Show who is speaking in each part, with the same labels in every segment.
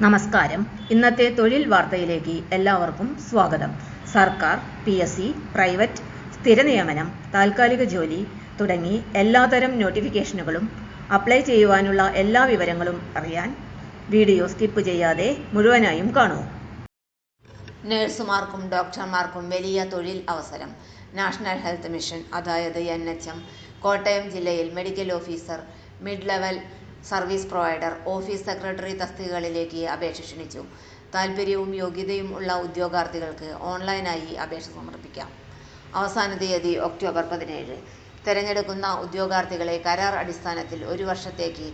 Speaker 1: നമസ്കാരം. ഇന്നത്തെ തൊഴിൽ വാർത്തയിലേക്ക് എല്ലാവർക്കും സ്വാഗതം. സർക്കാർ പി എസ് സി പ്രൈവറ്റ് സ്ഥിര നിയമനം താൽക്കാലിക ജോലി തുടങ്ങി എല്ലാതരം നോട്ടിഫിക്കേഷനുകളും അപ്ലൈ ചെയ്യുവാനുള്ള എല്ലാ വിവരങ്ങളും അറിയാൻ വീഡിയോ സ്കിപ്പ് ചെയ്യാതെ മുഴുവനായും കാണൂ.
Speaker 2: നഴ്സുമാർക്കും ഡോക്ടർമാർക്കും വലിയ തൊഴിൽ അവസരം. നാഷണൽ ഹെൽത്ത് മിഷൻ അതായത് എൻ എച്ച് എം കോട്ടയം ജില്ലയിൽ medical officer mid level service provider office secretary തസ്തികകളിലേക്ക് അപേക്ഷ ക്ഷണിച്ചു. താൽപ്പര്യവും യോഗ്യതയും ഉള്ള ഉദ്യോഗാർത്ഥികൾക്ക് ഓൺലൈനായി അപേക്ഷ സമർപ്പിക്കാം. അവസാന തീയതി ഒക്ടോബർ പതിനേഴ്. തിരഞ്ഞെടുക്കുന്ന ഉദ്യോഗാർത്ഥികളെ കരാർ അടിസ്ഥാനത്തിൽ ഒരു വർഷത്തേക്ക്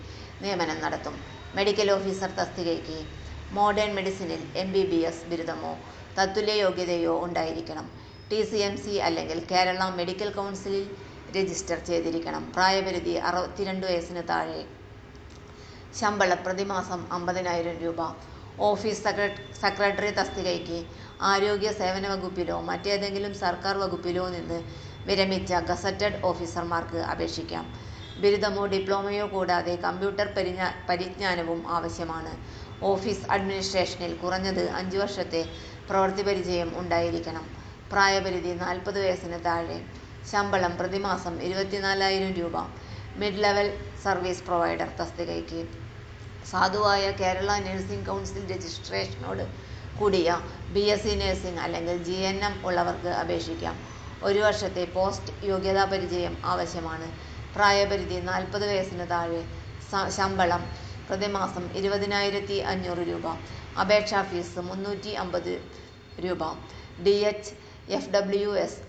Speaker 2: നിയമനം നടത്തും. മെഡിക്കൽ ഓഫീസർ തസ്തികയ്ക്ക് മോഡേൺ മെഡിസിനിൽ എംബിബിഎസ് ബിരുദമോ തത്തുല്യ യോഗ്യതയോ ഉണ്ടായിരിക്കണം. ടിസിഎംസി അല്ലെങ്കിൽ കേരള മെഡിക്കൽ കൗൺസിലിൽ രജിസ്റ്റർ ചെയ്തിരിക്കണം. പ്രായപരിധി അറുപത്തിരണ്ട് വയസ്സിന് താഴെ ശമ്പളം പ്രതിമാസം അമ്പതിനായിരം രൂപ. ഓഫീസ് സെക്രട്ടറി തസ്തികയ്ക്ക് ആരോഗ്യ സേവന വകുപ്പിലോ മറ്റേതെങ്കിലും സർക്കാർ വകുപ്പിലോ നിന്ന് വിരമിച്ച ഗസറ്റഡ് ഓഫീസർമാർക്ക് അപേക്ഷിക്കാം. ബിരുദമോ ഡിപ്ലോമയോ കൂടാതെ കമ്പ്യൂട്ടർ പരിജ്ഞാനവും ആവശ്യമാണ്. ഓഫീസ് അഡ്മിനിസ്ട്രേഷനിൽ കുറഞ്ഞത് അഞ്ച് വർഷത്തെ പ്രവൃത്തി പരിചയം ഉണ്ടായിരിക്കണം. പ്രായപരിധി നാൽപ്പത് വയസ്സിന് താഴെ. ശമ്പളം പ്രതിമാസം ഇരുപത്തിനാലായിരം രൂപ. മിഡ് ലെവൽ സർവീസ് പ്രൊവൈഡർ തസ്തികയ്ക്ക്. സാധുവായ കേരള നഴ്സിംഗ് കൗൺസിൽ രജിസ്ട്രേഷനോട് കൂടിയ ബി എസ് സി നഴ്സിംഗ് അല്ലെങ്കിൽ ജി എൻ എം ഉള്ളവർക്ക് അപേക്ഷിക്കാം. ഒരു വർഷത്തെ പോസ്റ്റ് യോഗ്യതാ പരിചയം ആവശ്യമാണ്. പ്രായപരിധി നാൽപ്പത് വയസ്സിന് താഴെ ശമ്പളം പ്രതിമാസം ഇരുപതിനായിരത്തി അഞ്ഞൂറ് രൂപ. അപേക്ഷാ ഫീസ് മുന്നൂറ്റി അമ്പത് രൂപ. D H F W S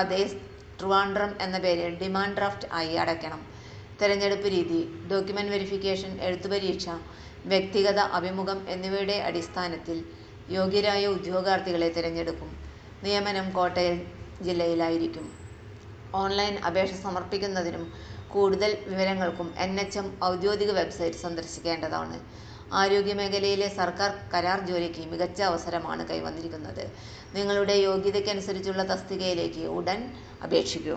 Speaker 2: അതേ ട്രിവാൻഡ്രം എന്ന പേരിൽ ഡിമാൻഡ് ഡ്രാഫ്റ്റ് ആയി അടയ്ക്കണം. തിരഞ്ഞെടുപ്പ് രീതി ഡോക്യുമെന്റ് വെരിഫിക്കേഷൻ എഴുത്തുപരീക്ഷ വ്യക്തിഗത അഭിമുഖം എന്നിവയുടെ അടിസ്ഥാനത്തിൽ യോഗ്യരായ ഉദ്യോഗാർത്ഥികളെ തിരഞ്ഞെടുക്കും. നിയമനം കോട്ടയം ജില്ലയിലായിരിക്കും. ഓൺലൈൻ അപേക്ഷ സമർപ്പിക്കുന്നതിനും കൂടുതൽ വിവരങ്ങൾക്കും എൻ എച്ച് എം ഔദ്യോഗിക വെബ്സൈറ്റ് സന്ദർശിക്കേണ്ടതാണ്. ആരോഗ്യമേഖലയിലെ സർക്കാർ കരാർ ജോലിക്ക് മികച്ച അവസരമാണ് കൈവന്നിരിക്കുന്നത്. നിങ്ങളുടെ യോഗ്യതയ്ക്കനുസരിച്ചുള്ള തസ്തികയിലേക്ക് ഉടൻ അപേക്ഷിക്കൂ.